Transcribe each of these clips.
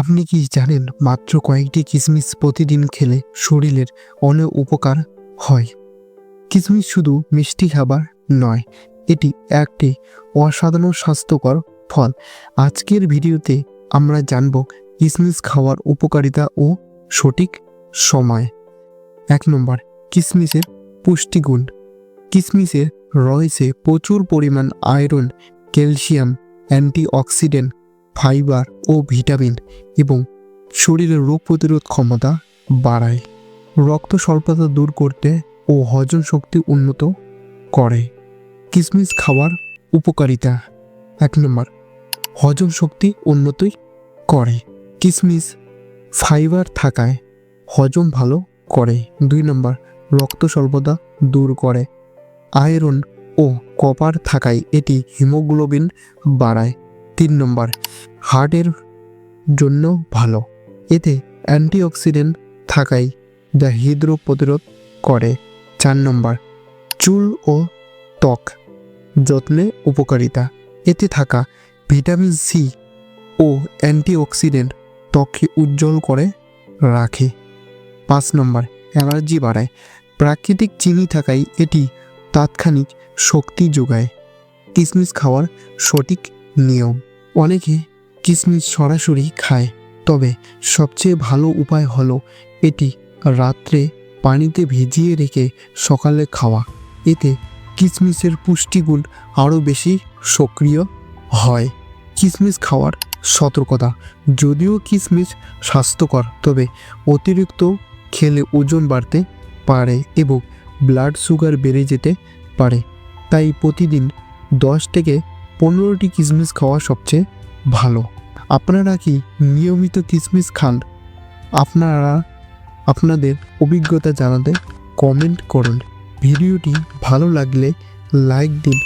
আপনি কি জানেন মাত্র কয়েকটি কিশমিশ প্রতিদিন খেলে শরীরের অনেক উপকার হয়? কিশমিশ শুধু মিষ্টি খাবার নয়, এটি একটি অসাধারণ স্বাস্থ্যকর ফল। আজকের ভিডিওতে আমরা জানব কিশমিশ খাওয়ার উপকারিতা ও সঠিক সময়। এক নম্বর কিশমিশের পুষ্টিগুণ। কিশমিশে রয়েছে প্রচুর পরিমাণ আয়রন, ক্যালসিয়াম, অ্যান্টিঅক্সিডেন্ট ফাইবার ও ভিটামিন এবং শরীরের রোগ প্রতিরোধ ক্ষমতা বাড়ায়। রক্ত স্বল্পতা দূর করতে ও হজম শক্তি উন্নত করে। কিশমিশ খাওয়ার উপকারিতা। এক নম্বর, হজম শক্তি উন্নতি করে। কিশমিশ ফাইবার থাকায় হজম ভালো করে। দুই নম্বর, রক্ত স্বল্পতা দূর করে। আয়রন ও কপার থাকায় এটি হিমোগ্লোবিন বাড়ায়। তিন নম্বর, হার্টের জন্য ভালো। এতে অ্যান্টিঅক্সিডেন্ট থাকায় যা হৃদরোগ প্রতিরোধ করে। চার নম্বর, চুল ও ত্বক যত্নে উপকারিতা। এতে থাকা ভিটামিন সি ও অ্যান্টিঅক্সিডেন্ট ত্বককে উজ্জ্বল করে রাখে। পাঁচ নম্বর, অ্যালার্জি বাড়ায়। প্রাকৃতিক চিনি থাকায় এটি তাৎক্ষণিক শক্তি যোগায়। কিশমিশ খাওয়ার সঠিক নিয়ম। অনেকে কিশমিশ সরাসরি খায়, তবে সবচেয়ে ভালো উপায় হলো এটি রাত্রে পানিতে ভিজিয়ে রেখে সকালে খাওয়া। এতে কিশমিশের পুষ্টিগুণ আরও বেশি সক্রিয় হয়। কিশমিশ খাওয়ার সতর্কতা। যদিও কিশমিশ স্বাস্থ্যকর, তবে অতিরিক্ত খেলে ওজন বাড়তে পারে এবং ব্লাড সুগার বেড়ে যেতে পারে। তাই প্রতিদিন দশ থেকে পনেরোটি কিশমিশ খাওয়া সবচেয়ে ভালো। আপনারা কি নিয়মিত কিশমিশ খান? আপনারা আপনাদের অভিজ্ঞতা জানাতে কমেন্ট করুন। ভিডিওটি ভালো লাগলে লাইক দিন,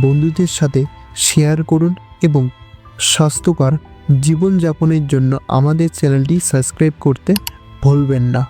বন্ধুদের সাথে শেয়ার করুন এবং স্বাস্থ্যকর জীবনযাপনের জন্য আমাদের চ্যানেলটি সাবস্ক্রাইব করতে ভুলবেন না।